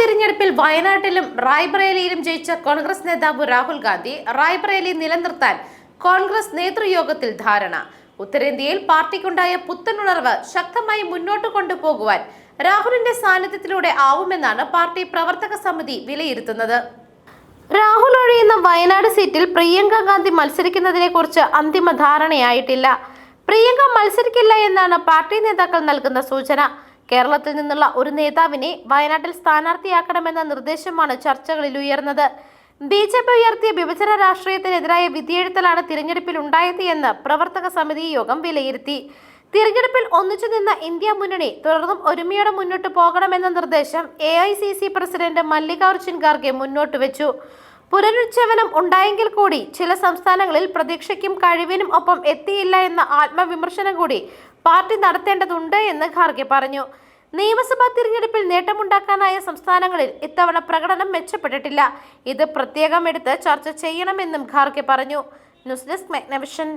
തിരഞ്ഞെടുപ്പിൽ വയനാട്ടിലും റായ്ബറേലിയിലും ജയിച്ച കോൺഗ്രസ് നേതാവ് രാഹുൽ ഗാന്ധി റായ്ബറേലി നിലനിർത്താൻ കോൺഗ്രസ് നേതൃയോഗത്തിൽ ധാരണ. ഉത്തരേന്ത്യയിൽ പാർട്ടിക്കുണ്ടായ പുത്തനുണർവ് ശക്തമായി മുന്നോട്ട് കൊണ്ടുപോകുവാൻ രാഹുലിന്റെ സാന്നിധ്യത്തിലൂടെ ആവുമെന്നാണ് പാർട്ടി പ്രവർത്തക സമിതി വിലയിരുത്തുന്നത്. രാഹുൽ ഒഴിയുന്ന വയനാട് സീറ്റിൽ പ്രിയങ്ക ഗാന്ധി മത്സരിക്കുന്നതിനെ കുറിച്ച് അന്തിമ ധാരണയായിട്ടില്ല. പ്രിയങ്ക മത്സരിക്കില്ല എന്നാണ് പാർട്ടി നേതാക്കൾ നൽകുന്ന സൂചന. കേരളത്തിൽ നിന്നുള്ള ഒരു നേതാവിനെ വയനാട്ടിൽ സ്ഥാനാർത്ഥിയാക്കണമെന്ന നിർദ്ദേശമാണ് ചർച്ചകളിൽ ഉയർന്നത്. ബി ജെ പി ഉയർത്തിയ വിഭജന രാഷ്ട്രീയത്തിനെതിരായ വിധിയെഴുത്തലാണ് തിരഞ്ഞെടുപ്പിൽ ഉണ്ടായത് എന്ന് പ്രവർത്തക സമിതി യോഗം വിലയിരുത്തി. തിരഞ്ഞെടുപ്പിൽ ഒന്നിച്ചു നിന്ന ഇന്ത്യ മുന്നണി തുടർന്നും ഒരുമയോടെ മുന്നോട്ട് പോകണമെന്ന നിർദ്ദേശം A I C C president Mallikarjun Kharge മുന്നോട്ട് വെച്ചു. പുനരുജ്ജീവനം ഉണ്ടായെങ്കിൽ കൂടി ചില സംസ്ഥാനങ്ങളിൽ പ്രതീക്ഷയ്ക്കും കഴിവിനും ഒപ്പം എത്തിയില്ല എന്ന ആത്മവിമർശനം കൂടി പാർട്ടി നടത്തേണ്ടതുണ്ട് എന്ന് ഖാർഗെ പറഞ്ഞു. നിയമസഭാ തിരഞ്ഞെടുപ്പിൽ നേട്ടമുണ്ടാക്കാനായ സംസ്ഥാനങ്ങളിൽ ഇത്തവണ പ്രകടനം മെച്ചപ്പെട്ടിട്ടില്ല. ഇത് പ്രത്യേകം എടുത്ത് ചർച്ച ചെയ്യണമെന്നും ഖാർഗെ പറഞ്ഞു. News desk മെഗ്നവിഷൻ.